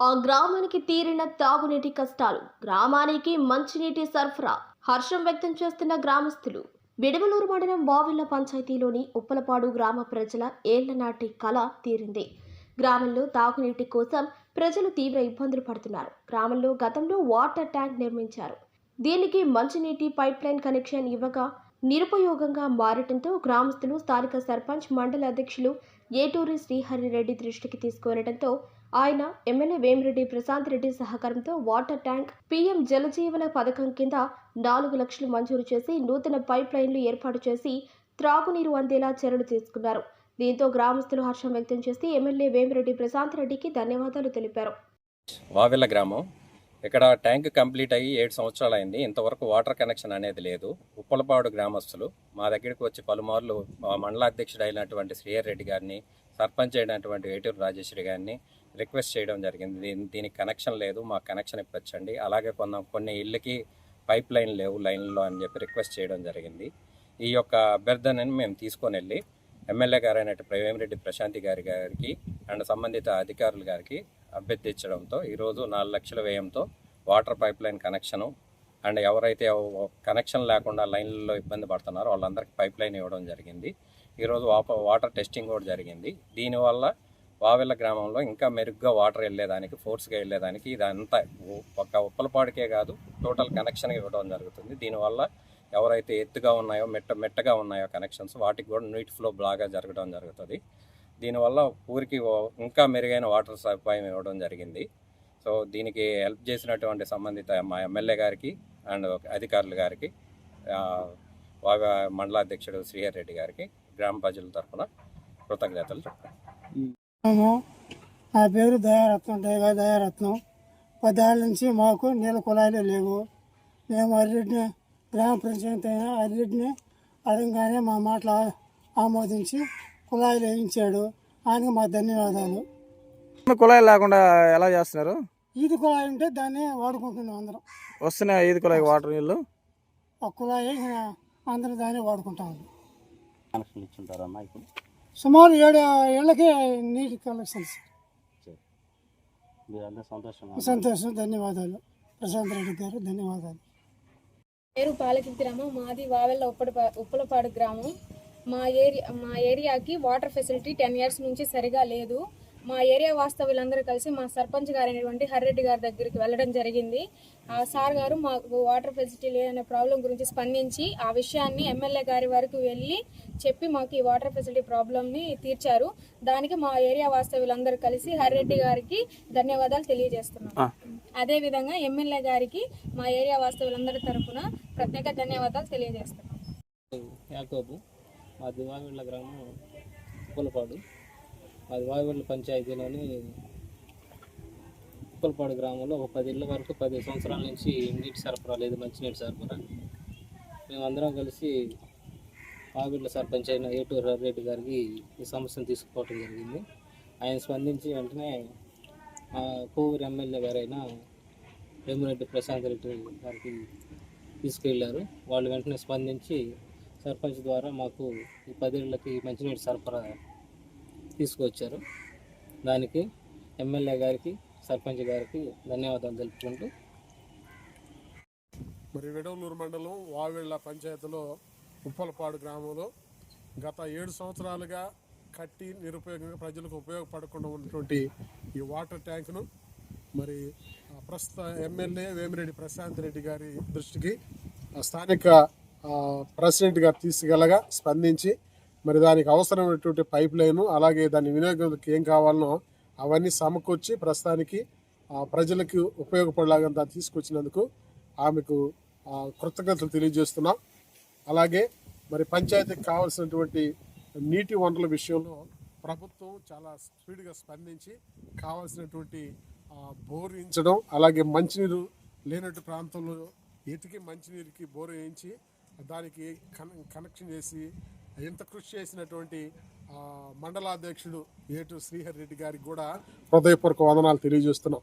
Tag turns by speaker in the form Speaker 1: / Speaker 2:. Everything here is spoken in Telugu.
Speaker 1: ఆ గ్రామానికి తీరిన తాగునీటి కష్టాలు గ్రామానికి మంచినీటి సరఫరా హర్షం వ్యక్తం చేస్తున్న గ్రామస్తులు. విడవలూరు మండలం వావిళ్ళ పంచాయతీలోని ఉప్పలపాడు గ్రామ ప్రజల ఏళ్ళనాటి కళ తీరింది. గ్రామంలో తాగునీటి కోసం ప్రజలు తీవ్ర ఇబ్బందులు పడుతున్నారు. గ్రామంలో గతంలో వాటర్ ట్యాంక్ నిర్మించారు. దీనికి మంచినీటి పైప్ లైన్ కనెక్షన్ ఇవ్వగా నిరుపయోగంగా మారటంతో గ్రామస్తులు స్థానిక సర్పంచ్ మండల అధ్యక్షులు ఏటూరి శ్రీహరి రెడ్డి దృష్టికి తీసుకువెళ్ళడంతో ఆయన ఎమ్మెల్యే వేమిరెడ్డి ప్రశాంత్ రెడ్డి సహకారంతో వాటర్ ట్యాంక్ పీఎం జలజీవన పథకం కింద నాలుగు లక్షలు మంజూరు చేసి నూతన పైప్ లైన్లు ఏర్పాటు చేసి త్రాగునీరు అందేలా చర్యలు తీసుకున్నారు. దీంతో గ్రామస్తులు హర్షం వ్యక్తం చేసి ఎమ్మెల్యే వేమిరెడ్డి ప్రశాంత్ రెడ్డికి ధన్యవాదాలు తెలిపారు.
Speaker 2: వావెల్ల గ్రామం ఇక్కడ ట్యాంక్ కంప్లీట్ అయ్యి ఏడు సంవత్సరాలు అయింది ఇంతవరకు వాటర్ కనెక్షన్ అనేది లేదు. ఉప్పలపాడు గ్రామస్తులు మా దగ్గరికి వచ్చి పలుమార్లు మండలాధ్యక్షుడు అయినటువంటి శ్రీహర్ రెడ్డి గారిని సర్పంచ్ అయినటువంటి ఏటూరు రాజేశ్వరి గారిని రిక్వెస్ట్ చేయడం జరిగింది. దీనికి కనెక్షన్ లేదు. మాకు కనెక్షన్ ఇప్పించండి అలాగే కొన్న కొన్ని ఇళ్ళకి పైప్ లైన్ లేవు లైన్లో అని చెప్పి రిక్వెస్ట్ చేయడం జరిగింది. ఈ యొక్క అభ్యర్థనని మేము తీసుకొని వెళ్ళి ఎమ్మెల్యే గారైన ప్రేమరెడ్డి ప్రశాంతి గారి గారికి అండ్ సంబంధిత అధికారుల గారికి అభ్యర్థించడంతో ఈరోజు నాలుగు లక్షల వ్యయంతో water pipe line connection and ఎవరైతే కనెక్షన్ లేకుండా లైన్లలో ఇబ్బంది పడుతున్నారో వాళ్ళందరికీ పైప్ లైన్ ఇవ్వడం జరిగింది. ఈరోజు వాప- వాటర్ టెస్టింగ్ కూడా జరిగింది. దీనివల్ల వావెల్ల గ్రామంలో ఇంకా మెరుగ్గా వాటర్ వెళ్ళేదానికి ఫోర్స్గా వెళ్ళేదానికి ఇదంతా ఒక ఉప్పలపాడికే కాదు టోటల్ కనెక్షన్ ఇవ్వడం జరుగుతుంది. దీనివల్ల ఎవరైతే ఎత్తుగా ఉన్నాయో మెట్ట మెట్టగా ఉన్నాయో కనెక్షన్స్ వాటికి కూడా నీటి ఫ్లో బాగా జరగడం జరుగుతుంది. దీనివల్ల ఊరికి ఓ- ఇంకా మెరుగైన వాటర్ సదుపాయం ఇవ్వడం జరిగింది. సో దీనికి హెల్ప్ చేసినటువంటి సంబంధిత మా ఎమ్మెల్యే గారికి అండ్ అధికారుల గారికి మండలాధ్యక్షుడు శ్రీహర్ రెడ్డి గారికి గ్రామ ప్రజల తరఫున కృతజ్ఞతలు చెప్తాను
Speaker 3: మేము నా పేరు దయారత్నం దయగా దయారత్నం. పదేళ్ళ నుంచి మాకు నీళ్ళ కుళాయిలు లేవు. మేము అర్రెడ్డిని గ్రామ పంచాయతీ అయినా అర్రెడ్డిని అడగగానే మా మాటలు ఆమోదించి కుళాయిలు వేయించాడు. ఆయనకి మా ధన్యవాదాలు.
Speaker 4: కుళాయి లేకుండా ఎలా చేస్తున్నారు?
Speaker 3: ఈది కుళాయి ఉంటే దాన్ని వాడుకుంటున్నాం అందరం.
Speaker 4: వస్తున్నాయి ఐదు కుళాయి వాటర్ నీళ్ళు
Speaker 3: ఆ కుళాయి అందరం దాన్ని వాడుకుంటాం.
Speaker 5: కనెక్షన్ ఇచ్చుంటారమ్మా ఇప్పుడు?
Speaker 3: సుమారు ఏడు ఏళ్ళకి నీటి కలెక్షన్స్ సంతోషం ధన్యవాదాలు. ప్రశాంత్ రెడ్డి గారు ధన్యవాదాలు.
Speaker 6: పేరు పాలకింతి గ్రామం మాది వావెల్ల ఉప్పడ ఉప్పలపాడు గ్రామం. మా ఏరియా మా ఏరియాకి వాటర్ ఫెసిలిటీ టెన్ ఇయర్స్ నుంచి సరిగా లేదు. మా ఏరియా వాస్తవ్యులందరూ కలిసి మా సర్పంచ్ గారు అయినటువంటి హర్రెడ్డి గారి దగ్గరికి వెళ్ళడం జరిగింది. ఆ సార్ గారు మాకు వాటర్ ఫెసిలిటీ లేదనే ప్రాబ్లం గురించి స్పందించి ఆ విషయాన్ని ఎమ్మెల్యే గారి వరకు వెళ్ళి చెప్పి మాకు ఈ వాటర్ ఫెసిలిటీ ప్రాబ్లంని తీర్చారు. దానికి మా ఏరియా వాస్తవ్యులందరూ కలిసి హర్రెడ్డి గారికి ధన్యవాదాలు తెలియజేస్తున్నాం. అదే విధంగా ఎమ్మెల్యే గారికి మా ఏరియా వాస్తవులందరి తరఫున ప్రత్యేక ధన్యవాదాలు తెలియజేస్తున్నాం.
Speaker 7: యాకోబు మాది వావిళ్ళ గ్రామం ఉప్పలపాడు మాది వావిళ్ళ పంచాయతీలోని ఉప్పలపాడు గ్రామంలో ఒక పది ఇళ్ళ వరకు పది సంవత్సరాల నుంచి నీటి సరఫరా లేదు మంచినీటి సరఫరా. మేమందరం కలిసి వావిళ్ళ సర్పంచ్ అయిన ఏటూరు రెడ్డి గారికి ఈ సమస్యను తీసుకుపోవటం జరిగింది. ఆయన స్పందించి వెంటనే ఆ కోవూరు ఎమ్మెల్యే గారైన వేమిరెడ్డి ప్రశాంత్ రెడ్డి గారికి తీసుకెళ్ళారు. వాళ్ళు వెంటనే స్పందించి సర్పంచ్ ద్వారా మాకు ఈ పదేళ్ళకి మంచినీటి సరఫరా తీసుకొచ్చారు. దానికి ఎమ్మెల్యే గారికి సర్పంచ్ గారికి ధన్యవాదాలు తెలుపుకుంటూ
Speaker 8: మరి విడవలూరు మండలం వావిళ్ళ పంచాయతీలో ఉప్పలపాడు గ్రామంలో గత ఏడు సంవత్సరాలుగా కట్టి నిరుపయోగంగా ప్రజలకు ఉపయోగపడకుండా ఉన్నటువంటి ఈ వాటర్ ట్యాంక్ను మరి ఆ, ప్రస్తుత ఎమ్మెల్యే వేమిరెడ్డి ప్రశాంత్ రెడ్డి గారి దృష్టికి ఆ, స్థానిక ప్రెసిడెంట్ గారు తీసుకెళ్ళగా స్పందించి మరి దానికి అవసరమైనటువంటి పైప్ లైను అలాగే దాని వినియోగంకి ఏం కావాలనో అవన్నీ సమకూర్చి ప్రస్తుతానికి ప్రజలకు ఉపయోగపడేలాగా దాన్ని తీసుకొచ్చినందుకు ఆమెకు కృతజ్ఞతలు తెలియజేస్తున్నాం. అలాగే మరి పంచాయతీకి కావాల్సినటువంటి నీటి వనరుల విషయంలో ప్రభుత్వం చాలా స్పీడ్గా స్పందించి కావాల్సినటువంటి బోర్ వేయించడం అలాగే మంచినీరు లేనట్టు ప్రాంతంలో ఎతికి మంచినీరుకి బోర్ వేయించి దానికి కన కనెక్షన్ చేసి ఎంత కృషి చేసినటువంటి మండలాధ్యక్షుడు ఏటు శ్రీహర్ రెడ్డి గారికి కూడా హృదయపూర్వక వందనాలు తెలియజేస్తున్నాం.